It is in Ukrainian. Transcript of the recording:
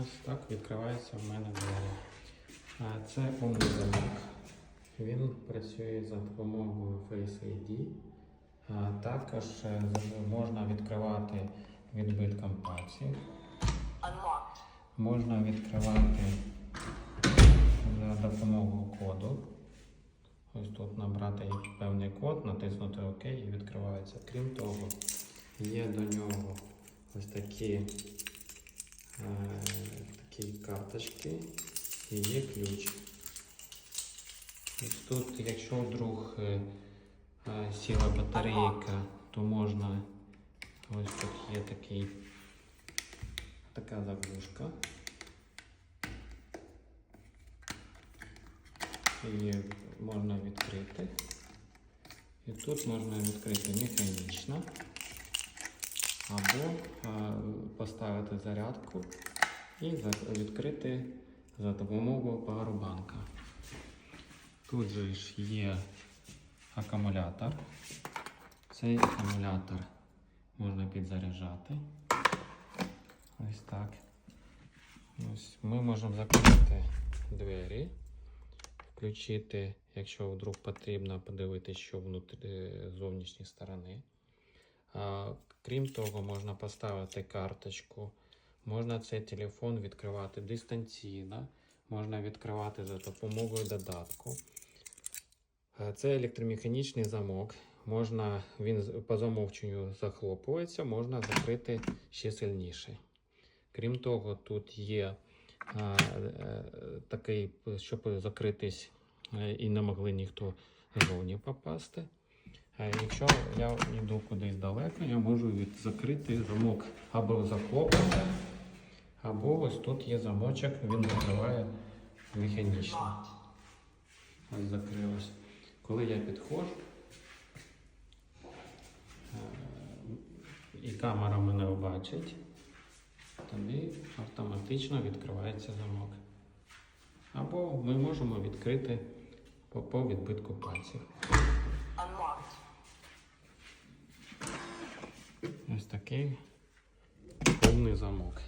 Ось так відкривається в мене двері. Це умний замок. Він працює за допомогою Face ID. Також е, можна відкривати відбитком пальців. Можна відкривати за допомогою коду. Ось тут набрати певний код, натиснути ОК і відкривається. Крім того, є до нього ось такі карточки і є ключ. Ось тут, якщо вдруг е, е, сіла батарейка, то можна ось тут є такий, така заглушка. Її можна відкрити. І тут можна відкрити механічно або е, поставити зарядку І відкрити за допомогою павербанка. Тут же ж є акумулятор. Цей акумулятор можна підзаряджати. Ось так. Ось ми можемо закрити двері включити, якщо вдруг потрібно подивитися, що внутрі зовнішньої сторони. А, крім того, можна поставити карточку, можна цей телефон відкривати дистанційно, можна відкривати за допомогою додатку. Це електромеханічний замок. Можна, він по замовченню захлопується, можна закрити ще сильніше. Крім того, тут є а, е, такий, щоб закритись е, і не могли ніхто зовні попасти. А якщо я йду кудись далеко, я можу від закрити замок або захлопнути, або ось тут є замочок, він закриває механічно. Ось закрилось. Коли я підходжу, е, і камера мене бачить, тоді автоматично відкривається замок. Або ми можемо відкрити по, по відбитку пальців. Ось такий повний замок.